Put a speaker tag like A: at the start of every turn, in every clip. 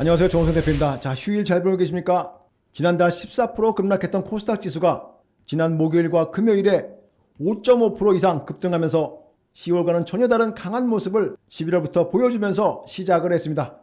A: 안녕하세요. 정우성 대표입니다. 자, 휴일 잘 보고 계십니까? 지난달 14% 급락했던 코스닥 지수가 지난 목요일과 금요일에 5.5% 이상 급등하면서 10월과는 전혀 다른 강한 모습을 11월부터 보여주면서 시작을 했습니다.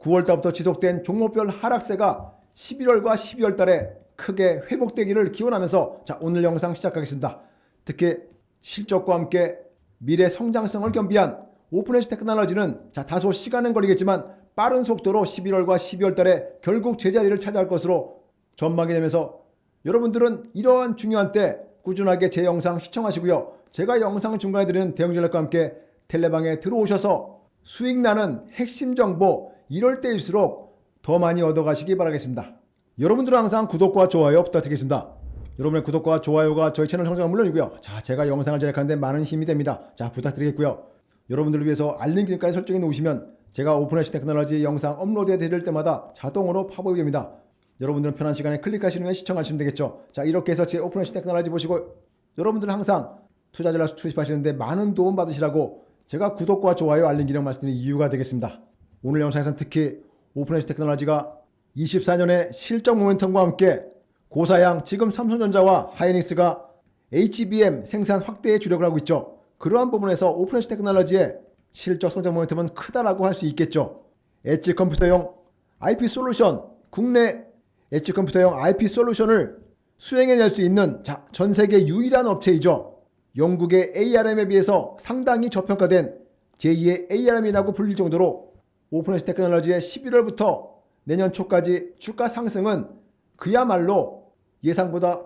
A: 9월달부터 지속된 종목별 하락세가 11월과 12월 달에 크게 회복되기를 기원하면서 자, 오늘 영상 시작하겠습니다. 특히 실적과 함께 미래 성장성을 겸비한 오픈에시 테크놀로지는 자, 다소 시간은 걸리겠지만 빠른 속도로 11월과 12월 달에 결국 제자리를 차지할 것으로 전망이 되면서 여러분들은 이러한 중요한 때 꾸준하게 제 영상 시청하시고요. 제가 영상 중간에 드리는 대응 전략과 함께 텔레방에 들어오셔서 수익 나는 핵심 정보 이럴 때일수록 더 많이 얻어가시기 바라겠습니다. 여러분들은 항상 구독과 좋아요 부탁드리겠습니다. 여러분의 구독과 좋아요가 저희 채널 성장은 물론이고요. 자, 제가 영상을 제작하는데 많은 힘이 됩니다. 자, 부탁드리겠고요. 여러분들을 위해서 알림 기능까지 설정해 놓으시면 제가 오픈해시 테크놀로지 영상 업로드해 드릴 때마다 자동으로 팝업이 됩니다. 여러분들은 편한 시간에 클릭하시는 후에 시청하시면 되겠죠. 자, 이렇게 해서 제 오픈해시 테크놀로지 보시고 여러분들은 항상 투자 전략 투입하시는데 많은 도움 받으시라고 제가 구독과 좋아요 알림 기능 말씀드린 이유가 되겠습니다. 오늘 영상에서는 특히 오픈해시 테크놀로지가 24년의 실적 모멘텀과 함께 고사양 지금 삼성전자와 하이닉스가 HBM 생산 확대에 주력을 하고 있죠. 그러한 부분에서 오픈해시 테크놀로지의 실적 성장 모멘텀은 크다라고 할 수 있겠죠. 엣지 컴퓨터용 IP 솔루션 국내 엣지 컴퓨터용 IP 솔루션을 수행해낼 수 있는 자, 전 세계 유일한 업체이죠. 영국의 ARM에 비해서 상당히 저평가된 제2의 ARM이라고 불릴 정도로 오픈해시 테크놀로지의 11월부터 내년 초까지 주가 상승은 그야말로 예상보다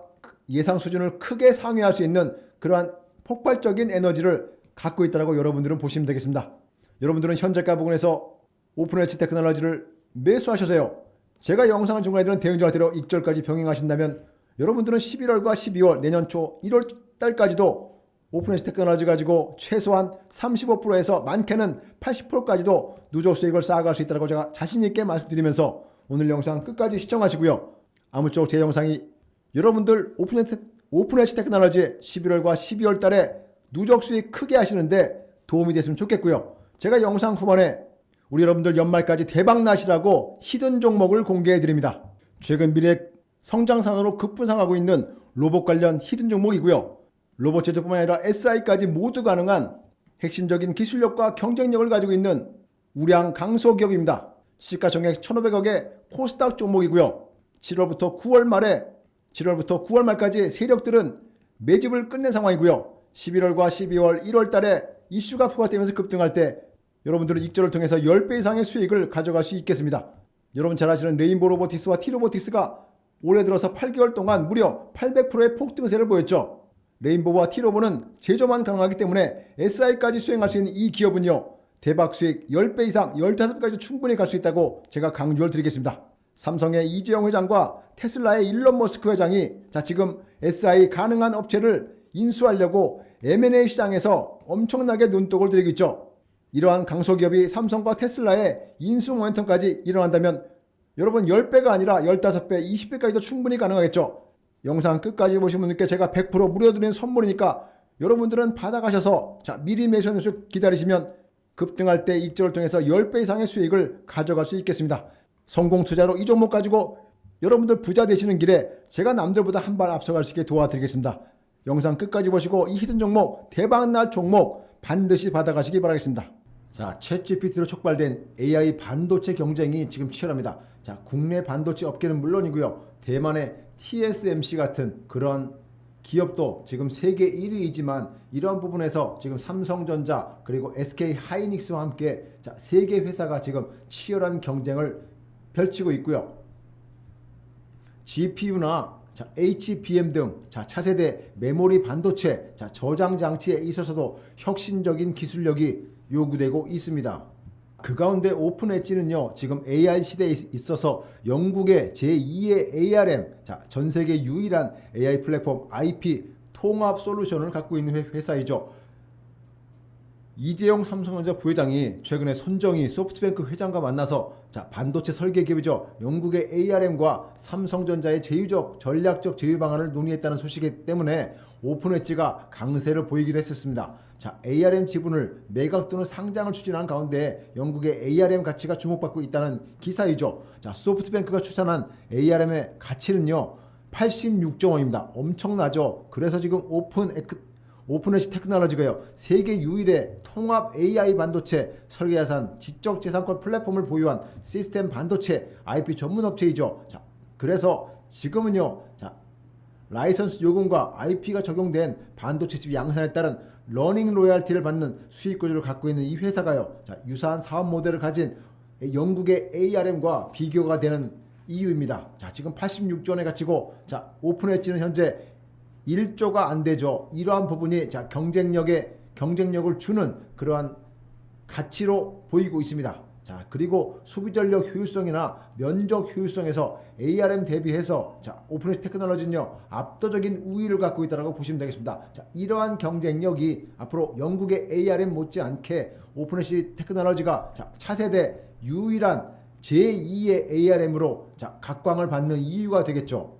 A: 예상 수준을 크게 상회할 수 있는 그러한 폭발적인 에너지를 갖고 있다고 여러분들은 보시면 되겠습니다. 여러분들은 현재가 부분에서 오픈엣지 테크놀로지를 매수하셔서요. 제가 영상을 중간에 드는 대응전화대로 익절까지 병행하신다면 여러분들은 11월과 12월 내년 초 1월 달까지도 오픈엣지 테크놀로지 가지고 최소한 35%에서 많게는 80%까지도 누적 수익을 쌓아갈 수 있다고 제가 자신 있게 말씀드리면서 오늘 영상 끝까지 시청하시고요. 아무쪼록 제 영상이 여러분들 오픈엣지 테크놀로지 11월과 12월 달에 누적 수익 크게 하시는데 도움이 됐으면 좋겠고요. 제가 영상 후반에 우리 여러분들 연말까지 대박 나시라고 히든 종목을 공개해 드립니다. 최근 미래 성장산으로 급부상하고 있는 로봇 관련 히든 종목이고요. 로봇 제조뿐만 아니라 SI까지 모두 가능한 핵심적인 기술력과 경쟁력을 가지고 있는 우량 강소 기업입니다. 시가총액 1,500억의 코스닥 종목이고요. 7월부터 9월 말에 7월부터 9월 말까지 세력들은 매집을 끝낸 상황이고요. 11월과 12월, 1월 달에 이슈가 부각되면서 급등할 때 여러분들은 익절을 통해서 10배 이상의 수익을 가져갈 수 있겠습니다. 여러분 잘 아시는 레인보 로보틱스와 티로보틱스가 올해 들어서 8개월 동안 무려 800%의 폭등세를 보였죠. 레인보우와 티로보는 제조만 가능하기 때문에 SI까지 수행할 수 있는 이 기업은요. 대박 수익 10배 이상 15배까지 충분히 갈 수 있다고 제가 강조를 드리겠습니다. 삼성의 이재용 회장과 테슬라의 일론 머스크 회장이 자 지금 SI 가능한 업체를 인수하려고 M&A 시장에서 엄청나게 눈독을 들이고 있죠. 이러한 강소기업이 삼성과 테슬라의 인수 모멘텀까지 일어난다면 여러분 10배가 아니라 15배, 20배까지도 충분히 가능하겠죠. 영상 끝까지 보신 분들께 제가 100% 무료 드리는 선물이니까 여러분들은 받아가셔서 자 미리 매수하는 수 기다리시면 급등할 때 익절을 통해서 10배 이상의 수익을 가져갈 수 있겠습니다. 성공 투자로 이 종목 가지고 여러분들 부자 되시는 길에 제가 남들보다 한 발 앞서갈 수 있게 도와드리겠습니다. 영상 끝까지 보시고 이 히든 종목 대박날 종목 반드시 받아가시기 바라겠습니다. 자, 챗GPT로 촉발된 AI 반도체 경쟁이 지금 치열합니다. 자, 국내 반도체 업계는 물론이고요. 대만의 TSMC 같은 그런 기업도 지금 세계 1위이지만 이러한 부분에서 지금 삼성전자 그리고 SK 하이닉스와 함께 자, 세계 회사가 지금 치열한 경쟁을 펼치고 있고요. GPU나 자, HBM 등 자, 차세대 메모리 반도체 자, 저장 장치에 있어서도 혁신적인 기술력이 요구되고 있습니다. 그 가운데 오픈 엣지는요, 지금 AI 시대에 있- 있어서 영국의 제2의 ARM, 자, 전 세계 유일한 AI 플랫폼 IP 통합 솔루션을 갖고 있는 회- 회사이죠. 이재용 삼성전자 부회장이 최근에 손정희 소프트뱅크 회장과 만나서 자, 반도체 설계 기업이죠. 영국의 ARM과 삼성전자의 제휴적 전략적 제휴 방안을 논의했다는 소식이 때문에 오픈엣지가 강세를 보이기도 했었습니다. 자, ARM 지분을 매각 또는 상장을 추진한 가운데 영국의 ARM 가치가 주목받고 있다는 기사이죠. 자, 소프트뱅크가 추산한 ARM의 가치는요. 86조 원입니다. 엄청나죠. 그래서 지금 오픈 에크 오픈엣지 테크놀로지가요 세계 유일의 통합 AI 반도체 설계 자산 지적 재산권 플랫폼을 보유한 시스템 반도체 IP 전문 업체이죠. 자, 그래서 지금은요. 자, 라이선스 요금과 IP가 적용된 반도체 칩 양산에 따른 러닝 로얄티를 받는 수익 구조를 갖고 있는 이 회사가요. 자, 유사한 사업 모델을 가진 영국의 ARM과 비교가 되는 이유입니다. 자, 지금 86조 원의 가치고 자, 오픈엣지는 현재 1조가 안 되죠. 이러한 부분이 자, 경쟁력에 경쟁력을 주는 그러한 가치로 보이고 있습니다. 자, 그리고 소비 전력 효율성이나 면적 효율성에서 ARM 대비해서 자, 오픈엣지 테크놀로지는요. 압도적인 우위를 갖고 있다고 보시면 되겠습니다. 자, 이러한 경쟁력이 앞으로 영국의 ARM 못지않게 오픈엣지 테크놀로지가 자, 차세대 유일한 제2의 ARM으로 자, 각광을 받는 이유가 되겠죠.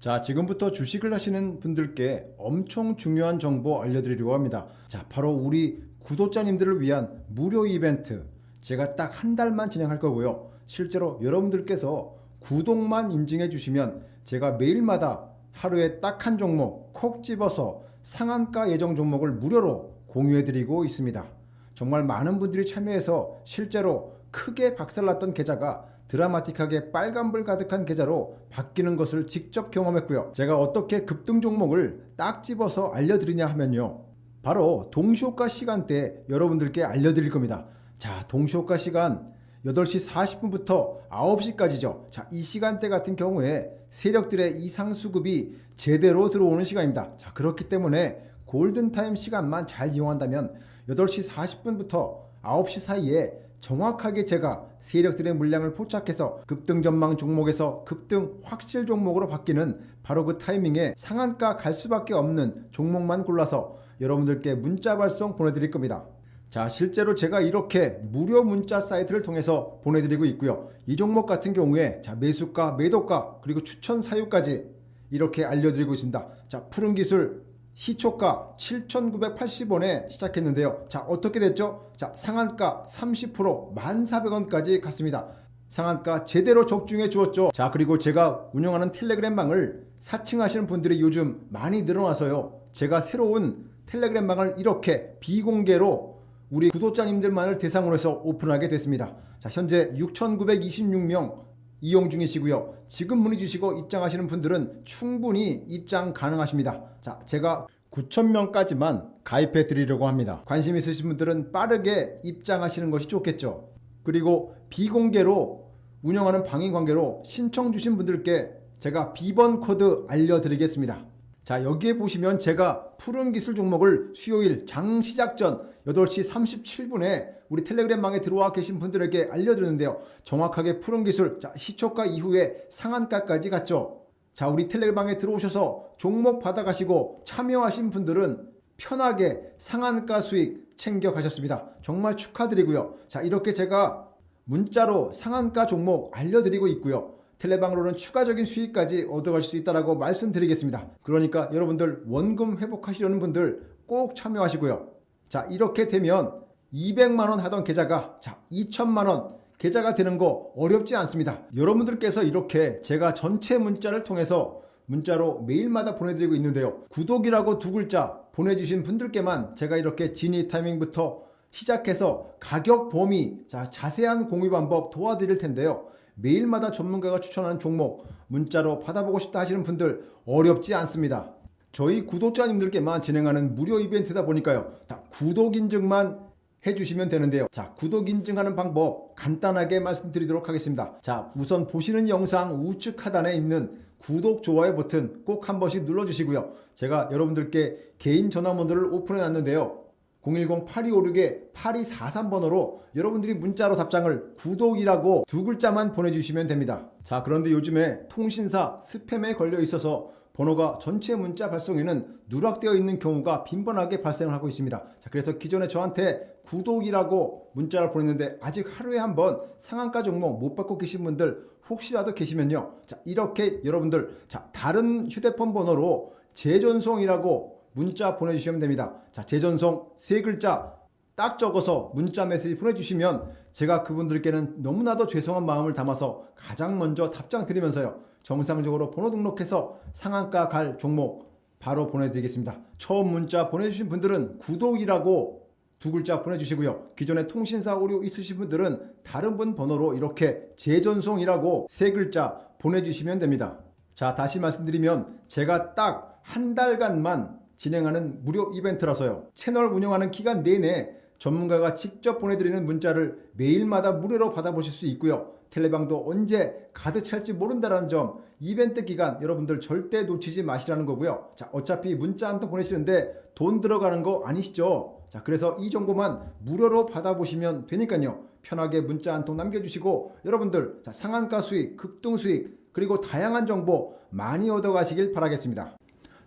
A: 자, 지금부터 주식을 하시는 분들께 엄청 중요한 정보 알려드리려고 합니다. 자, 바로 우리 구독자님들을 위한 무료 이벤트. 제가 딱 한 달만 진행할 거고요. 실제로 여러분들께서 구독만 인증해 주시면 제가 매일마다 하루에 딱 한 종목 콕 집어서 상한가 예정 종목을 무료로 공유해 드리고 있습니다. 정말 많은 분들이 참여해서 실제로 크게 박살났던 계좌가 드라마틱하게 빨간불 가득한 계좌로 바뀌는 것을 직접 경험했고요. 제가 어떻게 급등 종목을 딱 집어서 알려드리냐 하면요. 바로 동시호가 시간대 여러분들께 알려드릴 겁니다. 자, 동시호가 시간 8시 40분부터 9시까지죠. 자, 이 시간대 같은 경우에 세력들의 이상 수급이 제대로 들어오는 시간입니다. 자, 그렇기 때문에 골든타임 시간만 잘 이용한다면 8시 40분부터 9시 사이에 정확하게 제가 세력들의 물량을 포착해서 급등 전망 종목에서 급등 확실 종목으로 바뀌는 바로 그 타이밍에 상한가 갈 수밖에 없는 종목만 골라서 여러분들께 문자 발송 보내드릴 겁니다. 자, 실제로 제가 이렇게 무료 문자 사이트를 통해서 보내드리고 있고요. 이 종목 같은 경우에 자, 매수가, 매도가, 그리고 추천 사유까지 이렇게 알려드리고 있습니다. 자, 푸른 기술 시초가 7,980원에 시작했는데요. 자, 어떻게 됐죠? 자, 상한가 30% 1,400원까지 갔습니다. 상한가 제대로 적중해 주었죠. 자, 그리고 제가 운영하는 텔레그램 방을 사칭하시는 분들이 요즘 많이 늘어나서요. 제가 새로운 텔레그램 방을 이렇게 비공개로 우리 구독자님들만을 대상으로 해서 오픈하게 됐습니다. 자, 현재 6,926명 이용 중이시고요. 지금 문의 주시고 입장하시는 분들은 충분히 입장 가능하십니다. 자, 제가 9,000명까지만 가입해 드리려고 합니다. 관심 있으신 분들은 빠르게 입장하시는 것이 좋겠죠. 그리고 비공개로 운영하는 방인 관계로 신청 주신 분들께 제가 비번 코드 알려드리겠습니다. 자, 여기에 보시면 제가 푸른 기술 종목을 수요일 장 시작 전 8시 37분에 우리 텔레그램 방에 들어와 계신 분들에게 알려드렸는데요. 정확하게 푸른 기술, 자, 시초가 이후에 상한가까지 갔죠. 자, 우리 텔레그램 방에 들어오셔서 종목 받아가시고 참여하신 분들은 편하게 상한가 수익 챙겨 가셨습니다. 정말 축하드리고요. 자, 이렇게 제가 문자로 상한가 종목 알려드리고 있고요. 텔레방으로는 추가적인 수익까지 얻어갈 수 있다라고 말씀드리겠습니다. 그러니까 여러분들 원금 회복하시려는 분들 꼭 참여하시고요. 자, 이렇게 되면 200만 원 하던 계좌가 자, 2천만 원 계좌가 되는 거 어렵지 않습니다. 여러분들께서 이렇게 제가 전체 문자를 통해서 문자로 매일마다 보내드리고 있는데요. 구독이라고 두 글자 보내주신 분들께만 제가 이렇게 진입 타이밍부터 시작해서 가격 범위, 자, 자세한 공유 방법 도와드릴 텐데요. 매일마다 전문가가 추천하는 종목 문자로 받아보고 싶다 하시는 분들 어렵지 않습니다. 저희 구독자님들께만 진행하는 무료 이벤트다 보니까요. 자, 구독 인증만 해주시면 되는데요. 자, 구독 인증하는 방법 간단하게 말씀드리도록 하겠습니다. 자, 우선 보시는 영상 우측 하단에 있는 구독, 좋아요 버튼 꼭 한 번씩 눌러주시고요. 제가 여러분들께 개인 전화번호를 오픈해 놨는데요. 010-8256-8243번호로 여러분들이 문자로 답장을 구독이라고 두 글자만 보내주시면 됩니다. 자, 그런데 요즘에 통신사 스팸에 걸려 있어서 번호가 전체 문자 발송에는 누락되어 있는 경우가 빈번하게 발생을 하고 있습니다. 자, 그래서 기존에 저한테 구독이라고 문자를 보냈는데 아직 하루에 한 번 상한가 종목 못 받고 계신 분들 혹시라도 계시면요. 자, 이렇게 여러분들 자, 다른 휴대폰 번호로 재전송이라고 문자 보내주시면 됩니다. 자, 재전송 세 글자 딱 적어서 문자 메시지 보내주시면 제가 그분들께는 너무나도 죄송한 마음을 담아서 가장 먼저 답장 드리면서요. 정상적으로 번호 등록해서 상한가 갈 종목 바로 보내드리겠습니다. 처음 문자 보내주신 분들은 구독이라고 두 글자 보내주시고요. 기존에 통신사 오류 있으신 분들은 다른 분 번호로 이렇게 재전송이라고 세 글자 보내주시면 됩니다. 자, 다시 말씀드리면 제가 딱 한 달간만 진행하는 무료 이벤트라서요. 채널 운영하는 기간 내내 전문가가 직접 보내드리는 문자를 매일마다 무료로 받아보실 수 있고요. 텔레방도 언제 가득 찰지 모른다는 점 이벤트 기간 여러분들 절대 놓치지 마시라는 거고요. 자, 어차피 문자 한 통 보내시는데 돈 들어가는 거 아니시죠? 자, 그래서 이 정보만 무료로 받아보시면 되니까요. 편하게 문자 한 통 남겨주시고 여러분들 자, 상한가 수익, 급등 수익 그리고 다양한 정보 많이 얻어가시길 바라겠습니다.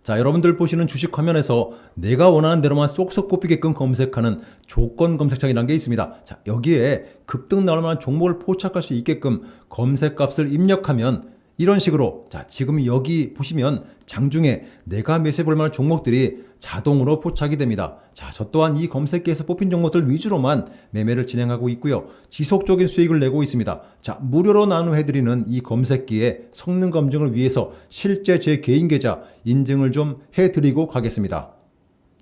B: 자, 여러분들 보시는 주식 화면에서 내가 원하는 대로만 쏙쏙 꼽히게끔 검색하는 조건 검색창이라는 게 있습니다. 자, 여기에 급등 나올 만한 종목을 포착할 수 있게끔 검색 값을 입력하면 이런 식으로 자, 지금 여기 보시면 장중에 내가 매수해 볼 만한 종목들이 자동으로 포착이 됩니다. 자, 저 또한 이 검색기에서 뽑힌 종목들 위주로만 매매를 진행하고 있고요. 지속적인 수익을 내고 있습니다. 자, 무료로 나눔해드리는 이 검색기의 성능 검증을 위해서 실제 제 개인 계좌 인증을 좀 해드리고 가겠습니다.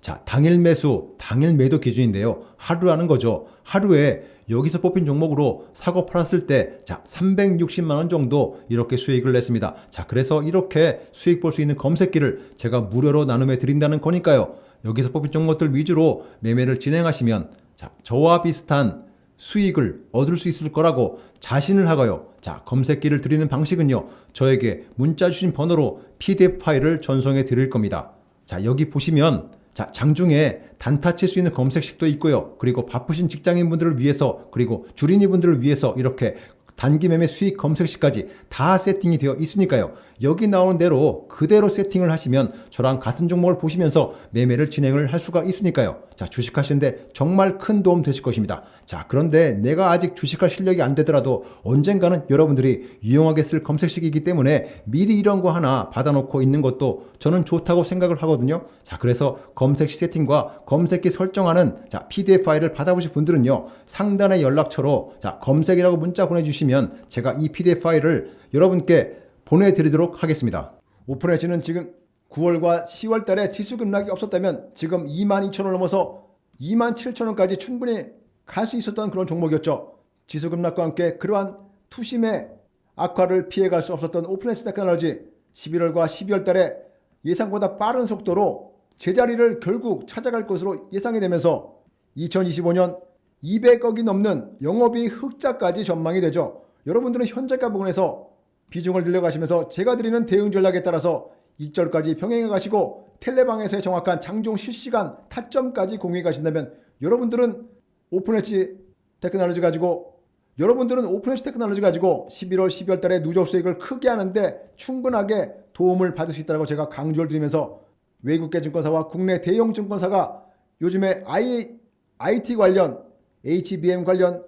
B: 자, 당일 매수, 당일 매도 기준인데요. 하루라는 거죠. 하루에 여기서 뽑힌 종목으로 사고 팔았을 때, 자, 360만 원 정도 이렇게 수익을 냈습니다. 자, 그래서 이렇게 수익 볼 수 있는 검색기를 제가 무료로 나눔해 드린다는 거니까요. 여기서 뽑힌 종목들 위주로 매매를 진행하시면, 자, 저와 비슷한 수익을 얻을 수 있을 거라고 자신을 하고요. 자, 검색기를 드리는 방식은요. 저에게 문자 주신 번호로 PDF 파일을 전송해 드릴 겁니다. 자, 여기 보시면 자, 장중에 단타 칠 수 있는 검색식도 있고요. 그리고 바쁘신 직장인 분들을 위해서 그리고 주린이 분들을 위해서 이렇게 단기 매매 수익 검색식까지 다 세팅이 되어 있으니까요. 여기 나오는 대로 그대로 세팅을 하시면 저랑 같은 종목을 보시면서 매매를 진행을 할 수가 있으니까요. 자, 주식하시는데 정말 큰 도움 되실 것입니다. 자, 그런데 내가 아직 주식할 실력이 안 되더라도 언젠가는 여러분들이 유용하게 쓸 검색식이기 때문에 미리 이런 거 하나 받아놓고 있는 것도 저는 좋다고 생각을 하거든요. 자, 그래서 검색식 세팅과 검색기 설정하는 자, PDF 파일을 받아보실 분들은요. 상단의 연락처로 자, 검색이라고 문자 보내주시면 제가 이 PDF 파일을 여러분께 보내드리도록 하겠습니다.
A: 오픈해지는 지금 9월과 10월 달에 지수 급락이 없었다면 지금 22,000원 넘어서 27,000원까지 충분히 갈 수 있었던 그런 종목이었죠. 지수 급락과 함께 그러한 투심의 악화를 피해갈 수 없었던 오픈해지 테크놀로지 11월과 12월 달에 예상보다 빠른 속도로 제자리를 결국 찾아갈 것으로 예상이 되면서 2025년 200억이 넘는 영업이 흑자까지 전망이 되죠. 여러분들은 현재가 부분에서 비중을 늘려가시면서 제가 드리는 대응 전략에 따라서 일절까지 병행해 가시고 텔레방에서의 정확한 장중 실시간 타점까지 공유해 가신다면 여러분들은 오픈엣지 테크놀로지 가지고 여러분들은 오픈엣지 테크놀로지 가지고 11월, 12월 달에 누적 수익을 크게 하는데 충분하게 도움을 받을 수 있다고 제가 강조를 드리면서 외국계 증권사와 국내 대형 증권사가 요즘에 I, IT 관련, HBM 관련,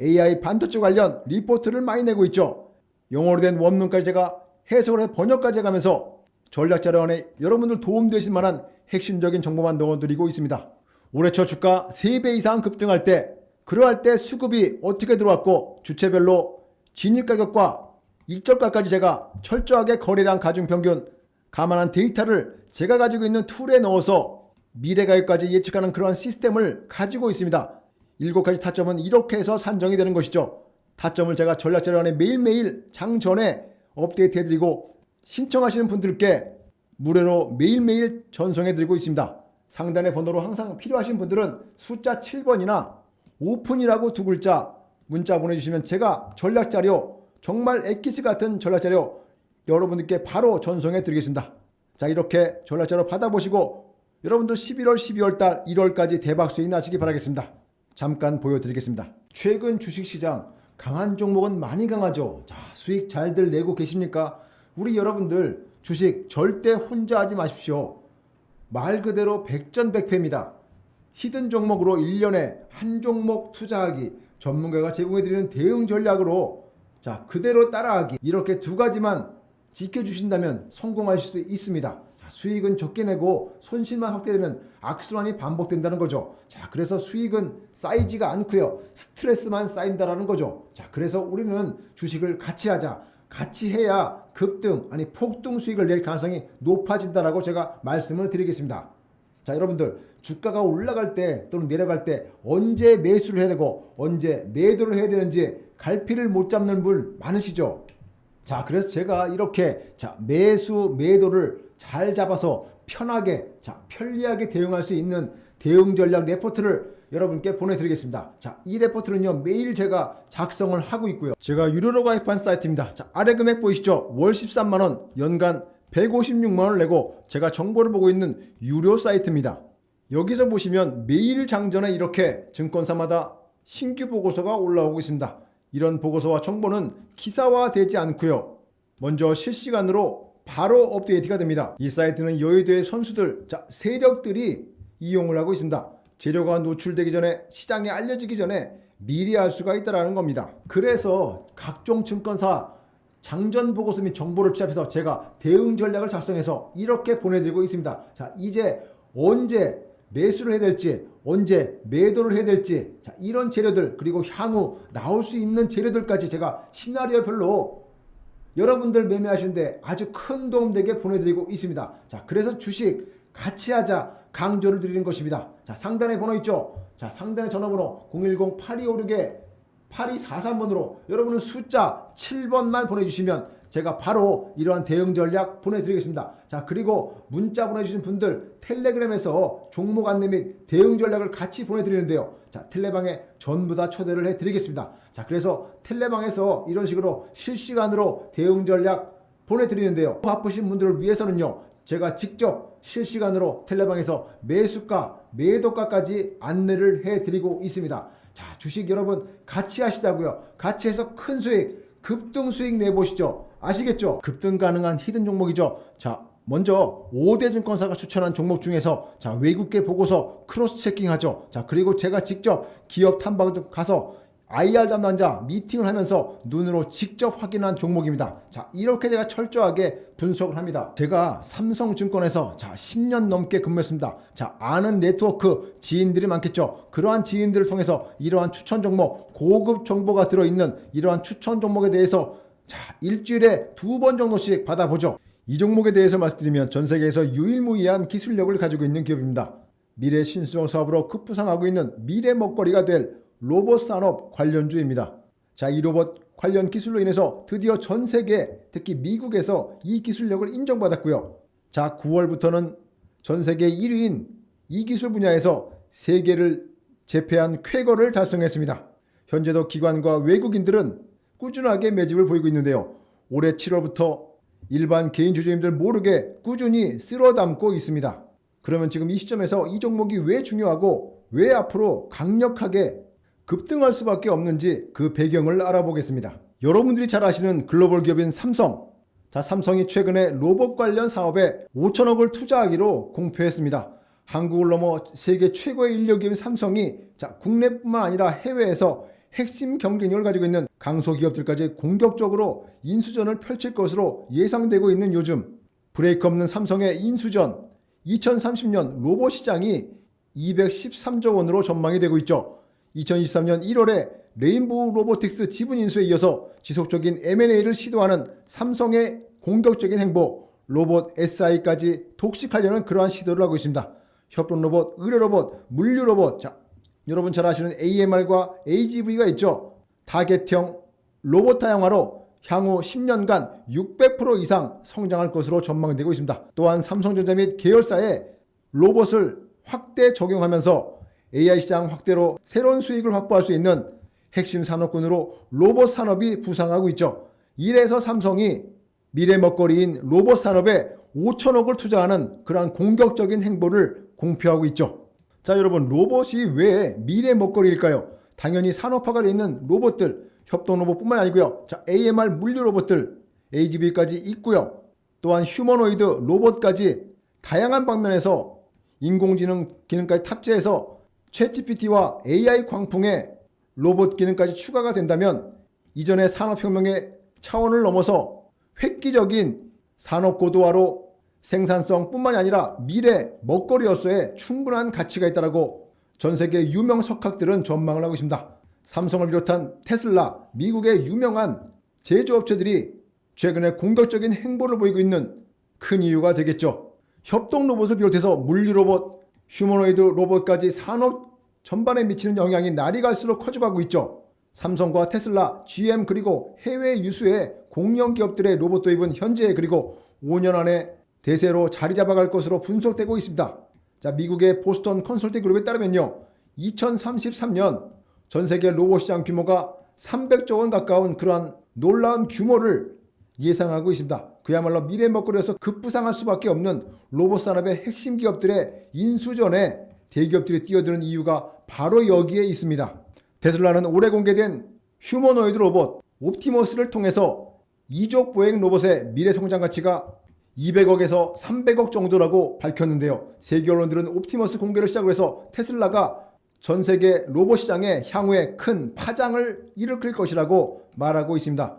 A: AI 반도체 관련 리포트를 많이 내고 있죠. 영어로 된 원문까지 제가 해석을 해 번역까지 해가면서 전략 자료안에 여러분들 도움되실 만한 핵심적인 정보만 넣어드리고 있습니다. 올해 초 주가 3배 이상 급등할 때 그러할 때 수급이 어떻게 들어왔고 주체별로 진입 가격과 익절가까지 제가 철저하게 거래량 가중 평균 감안한 데이터를 제가 가지고 있는 툴에 넣어서 미래 가격까지 예측하는 그러한 시스템을 가지고 있습니다. 일곱 가지 타점은 이렇게 해서 산정이 되는 것이죠. 타점을 제가 전략 자료안에 매일매일 장 전에 업데이트 해드리고 신청하시는 분들께 무료로 매일매일 전송해드리고 있습니다. 상단의 번호로 항상 필요하신 분들은 숫자 7번이나 오픈이라고 두 글자 문자 보내주시면 제가 전략 자료 정말 엑기스 같은 전략 자료 여러분들께 바로 전송해 드리겠습니다. 자 이렇게 전략 자료 받아보시고 여러분들 11월, 12월 달, 1월까지 대박 수익 나시기 바라겠습니다. 잠깐 보여드리겠습니다. 최근 주식시장 강한 종목은 많이 강하죠. 자, 수익 잘들 내고 계십니까? 우리 여러분들 주식 절대 혼자 하지 마십시오. 말 그대로 백전백패입니다. 히든 종목으로 1년에 한 종목 투자하기, 전문가가 제공해드리는 대응 전략으로 자 그대로 따라하기 이렇게 두 가지만 지켜주신다면 성공하실 수 있습니다. 자, 수익은 적게 내고 손실만 확대되면 악순환이 반복된다는 거죠. 자, 그래서 수익은 쌓이지가 않고요. 스트레스만 쌓인다라는 거죠. 자, 그래서 우리는 주식을 같이 하자. 같이 해야 급등 아니 폭등 수익을 낼 가능성이 높아진다라고 제가 말씀을 드리겠습니다. 자, 여러분들 주가가 올라갈 때 또는 내려갈 때 언제 매수를 해야 되고 언제 매도를 해야 되는지 갈피를 못 잡는 분 많으시죠? 자, 그래서 제가 이렇게 자, 매수 매도를 잘 잡아서 편하게 자, 편리하게 대응할 수 있는 대응 전략 레포트를 여러분께 보내드리겠습니다. 자, 이 레포트는요 매일 제가 작성을 하고 있고요. 제가 유료로 가입한 사이트입니다. 자, 아래 금액 보이시죠? 월 13만 원, 연간 156만 원을 내고 제가 정보를 보고 있는 유료 사이트입니다. 여기서 보시면 매일 장전에 이렇게 증권사마다 신규 보고서가 올라오고 있습니다. 이런 보고서와 정보는 기사화되지 않고요. 먼저 실시간으로 바로 업데이트가 됩니다. 이 사이트는 여의도의 선수들, 자, 세력들이 이용을 하고 있습니다. 재료가 노출되기 전에 시장에 알려지기 전에 미리 알 수가 있다는 겁니다. 그래서 각종 증권사 장전 보고서 및 정보를 취합해서 제가 대응 전략을 작성해서 이렇게 보내드리고 있습니다. 자, 이제 언제 매수를 해야 될지, 언제 매도를 해야 될지, 자, 이런 재료들, 그리고 향후 나올 수 있는 재료들까지 제가 시나리오별로 여러분들 매매하시는데 아주 큰 도움 되게 보내드리고 있습니다. 자, 그래서 주식 같이 하자 강조를 드리는 것입니다. 자, 상단에 번호 있죠? 자, 상단에 전화번호 010-8256에 8243번으로 여러분은 숫자 7번만 보내주시면 제가 바로 이러한 대응 전략 보내드리겠습니다. 자, 그리고 문자 보내주신 분들 텔레그램에서 종목 안내 및 대응 전략을 같이 보내드리는데요. 자, 텔레방에 전부 다 초대를 해드리겠습니다. 자, 그래서 텔레방에서 이런 식으로 실시간으로 대응 전략 보내드리는데요. 바쁘신 분들을 위해서는요. 제가 직접 실시간으로 텔레방에서 매수가, 매도가까지 안내를 해드리고 있습니다. 자, 주식 여러분 같이 하시자고요. 같이 해서 큰 수익, 급등 수익 내보시죠. 아시겠죠? 급등 가능한 히든 종목이죠. 자, 먼저 5대 증권사가 추천한 종목 중에서 자, 외국계 보고서 크로스 체킹하죠. 자, 그리고 제가 직접 기업 탐방도 가서 IR 담당자 미팅을 하면서 눈으로 직접 확인한 종목입니다. 자, 이렇게 제가 철저하게 분석을 합니다. 제가 삼성증권에서 자, 10년 넘게 근무했습니다. 자, 아는 네트워크 지인들이 많겠죠. 그러한 지인들을 통해서 이러한 추천 종목, 고급 정보가 들어있는 이러한 추천 종목에 대해서 자, 일주일에 두 번 정도씩 받아보죠. 이 종목에 대해서 말씀드리면 전 세계에서 유일무이한 기술력을 가지고 있는 기업입니다. 미래 신수종 사업으로 급부상하고 있는 미래 먹거리가 될 로봇 산업 관련주입니다. 자, 이 로봇 관련 기술로 인해서 드디어 전 세계, 특히 미국에서 이 기술력을 인정받았고요. 자, 9월부터는 전 세계 1위인 이 기술 분야에서 세계를 제패한 쾌거를 달성했습니다. 현재도 기관과 외국인들은 꾸준하게 매집을 보이고 있는데요. 올해 7월부터 일반 개인 주주님들 모르게 꾸준히 쓸어 담고 있습니다. 그러면 지금 이 시점에서 이 종목이 왜 중요하고 왜 앞으로 강력하게 급등할 수밖에 없는지 그 배경을 알아보겠습니다. 여러분들이 잘 아시는 글로벌 기업인 삼성. 자, 삼성이 최근에 로봇 관련 사업에 5천억을 투자하기로 공표했습니다. 한국을 넘어 세계 최고의 인력 기업인 삼성이 자, 국내뿐만 아니라 해외에서 핵심 경쟁력을 가지고 있는 강소 기업들까지 공격적으로 인수전을 펼칠 것으로 예상되고 있는 요즘 브레이크 없는 삼성의 인수전 2030년 로봇 시장이 213조 원으로 전망이 되고 있죠. 2023년 1월에 레인보우 로보틱스 지분 인수에 이어서 지속적인 M&A를 시도하는 삼성의 공격적인 행보 로봇 SI까지 독식하려는 그러한 시도를 하고 있습니다. 협동 로봇, 의료 로봇, 물류 로봇. 자, 여러분 잘 아시는 AMR과 AGV가 있죠. 타겟형 로봇 타양화로 향후 10년간 600% 이상 성장할 것으로 전망되고 있습니다. 또한 삼성전자 및 계열사에 로봇을 확대 적용하면서 AI 시장 확대로 새로운 수익을 확보할 수 있는 핵심 산업군으로 로봇 산업이 부상하고 있죠. 이래서 삼성이 미래 먹거리인 로봇 산업에 5천억을 투자하는 그러한 공격적인 행보를 공표하고 있죠. 자, 여러분, 로봇이 왜 미래 먹거리일까요? 당연히 산업화가 되어 있는 로봇들, 협동 로봇뿐만 아니고요. 자, AMR 물류 로봇들, AGV까지 있고요. 또한 휴머노이드 로봇까지 다양한 방면에서 인공지능 기능까지 탑재해서 챗GPT와 AI 광풍의 로봇 기능까지 추가가 된다면 이전의 산업혁명의 차원을 넘어서 획기적인 산업 고도화로 생산성뿐만이 아니라 미래 먹거리로서의 충분한 가치가 있다라고 전 세계 유명 석학들은 전망을 하고 있습니다. 삼성을 비롯한 테슬라, 미국의 유명한 제조업체들이 최근에 공격적인 행보를 보이고 있는 큰 이유가 되겠죠. 협동 로봇을 비롯해서 물리 로봇, 휴머노이드 로봇까지 산업 전반에 미치는 영향이 날이 갈수록 커져가고 있죠. 삼성과 테슬라, GM 그리고 해외 유수의 공영 기업들의 로봇 도입은 현재 그리고 5년 안에 대세로 자리 잡아갈 것으로 분석되고 있습니다. 자, 미국의 보스턴 컨설팅 그룹에 따르면요. 2033년 전 세계 로봇 시장 규모가 300조 원 가까운 그러한 놀라운 규모를 예상하고 있습니다. 그야말로 미래 먹거리에서 급부상할 수밖에 없는 로봇 산업의 핵심 기업들의 인수전에 대기업들이 뛰어드는 이유가 바로 여기에 있습니다. 테슬라는 올해 공개된 휴머노이드 로봇 옵티머스를 통해서 이족 보행 로봇의 미래 성장 가치가 200억에서 300억 정도라고 밝혔는데요. 세계 언론들은 옵티머스 공개를 시작으로 해서 테슬라가 전 세계 로봇 시장에 향후에 큰 파장을 일으킬 것이라고 말하고 있습니다.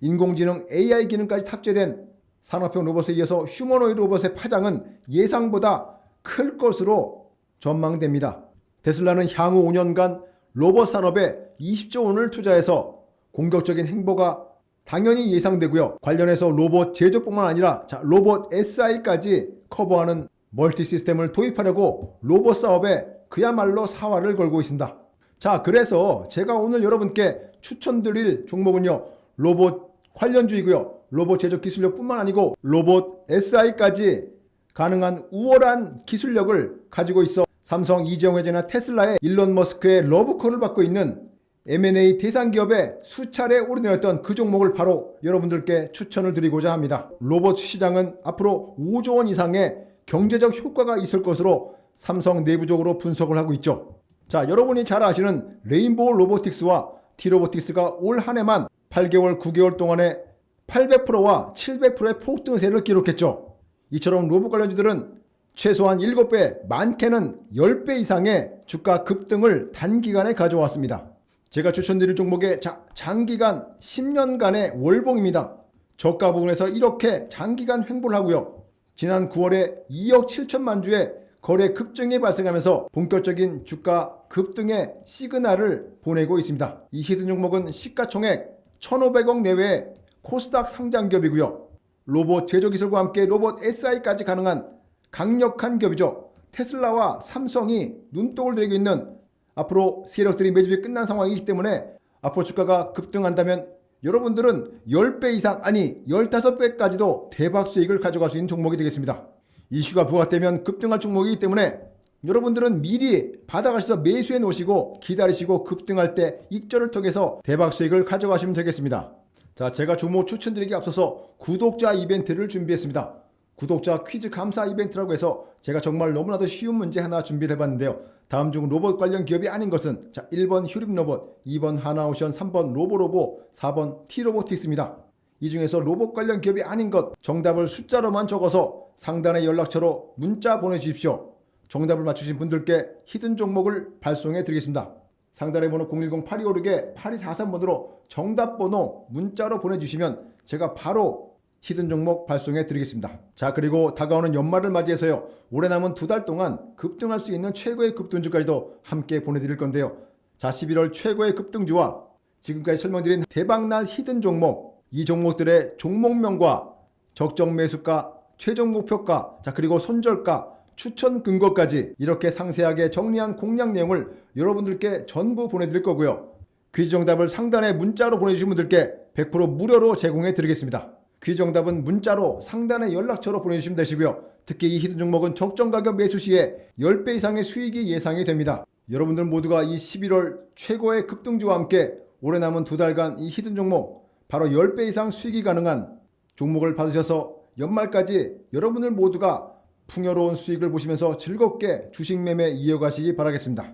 A: 인공지능 AI 기능까지 탑재된 산업형 로봇에 이어서 휴머노이드 로봇의 파장은 예상보다 클 것으로 전망됩니다. 테슬라는 향후 5년간 로봇 산업에 20조 원을 투자해서 공격적인 행보가 당연히 예상되고요. 관련해서 로봇 제조뿐만 아니라 자, 로봇 SI까지 커버하는 멀티 시스템을 도입하려고 로봇 사업에 그야말로 사활을 걸고 있습니다. 자, 그래서 제가 오늘 여러분께 추천드릴 종목은요. 로봇 관련주이고요. 로봇 제조 기술력뿐만 아니고 로봇 SI까지 가능한 우월한 기술력을 가지고 있어 삼성 이재용 회장이나 테슬라의 일론 머스크의 러브콜을 받고 있는 M&A 대상 기업에 수차례 오르내렸던 그 종목을 바로 여러분들께 추천을 드리고자 합니다. 로봇 시장은 앞으로 5조 원 이상의 경제적 효과가 있을 것으로 삼성 내부적으로 분석을 하고 있죠. 자, 여러분이 잘 아시는 레인보우 로보틱스와 T로보틱스가 올 한 해만 8개월, 9개월 동안에 800%와 700%의 폭등세를 기록했죠. 이처럼 로봇 관련주들은 최소한 7배, 많게는 10배 이상의 주가 급등을 단기간에 가져왔습니다. 제가 추천드릴 종목의 자, 장기간 10년간의 월봉입니다. 저가 부분에서 이렇게 장기간 횡보를 하고요. 지난 9월에 2억 7천만 주의 거래 급증이 발생하면서 본격적인 주가 급등의 시그널을 보내고 있습니다. 이 히든 종목은 시가총액 1,500억 내외의 코스닥 상장 기업이고요. 로봇 제조 기술과 함께 로봇 SI까지 가능한 강력한 기업이죠. 테슬라와 삼성이 눈독을 들이고 있는 앞으로 세력들이 매집이 끝난 상황이기 때문에 앞으로 주가가 급등한다면 여러분들은 10배 이상 아니 15배까지도 대박 수익을 가져갈 수 있는 종목이 되겠습니다. 이슈가 부각되면 급등할 종목이기 때문에 여러분들은 미리 받아가셔서 매수해 놓으시고 기다리시고 급등할 때 익절을 통해서 대박 수익을 가져가시면 되겠습니다. 자, 제가 종목 추천드리기 앞서서 구독자 이벤트를 준비했습니다. 구독자 퀴즈 감사 이벤트라고 해서 제가 정말 너무나도 쉬운 문제 하나 준비를 해봤는데요. 다음 중 로봇 관련 기업이 아닌 것은 자 1번 휴림 로봇, 2번 하나오션, 3번 로보로보, 4번 티로보틱스입니다. 이 중에서 로봇 관련 기업이 아닌 것 정답을 숫자로만 적어서 상단의 연락처로 문자 보내주십시오. 정답을 맞추신 분들께 히든 종목을 발송해 드리겠습니다. 상단의 번호 010-8256-8243번으로 정답 번호 문자로 보내주시면 제가 바로 히든 종목 발송해 드리겠습니다. 자, 그리고 다가오는 연말을 맞이해서요. 올해 남은 두 달 동안 급등할 수 있는 최고의 급등주까지도 함께 보내드릴 건데요. 자, 11월 최고의 급등주와 지금까지 설명드린 대박날 히든 종목, 이 종목들의 종목명과 적정 매수가, 최종 목표가, 자, 그리고 손절가, 추천 근거까지 이렇게 상세하게 정리한 공략 내용을 여러분들께 전부 보내드릴 거고요. 퀴즈 정답을 상단에 문자로 보내주신 분들께 100% 무료로 제공해 드리겠습니다. 퀴즈 정답은 문자로 상단의 연락처로 보내주시면 되시고요. 특히 이 히든 종목은 적정 가격 매수 시에 10배 이상의 수익이 예상이 됩니다. 여러분들 모두가 이 11월 최고의 급등주와 함께 올해 남은 두 달간 이 히든 종목 바로 10배 이상 수익이 가능한 종목을 받으셔서 연말까지 여러분들 모두가 풍요로운 수익을 보시면서 즐겁게 주식 매매 이어가시기 바라겠습니다.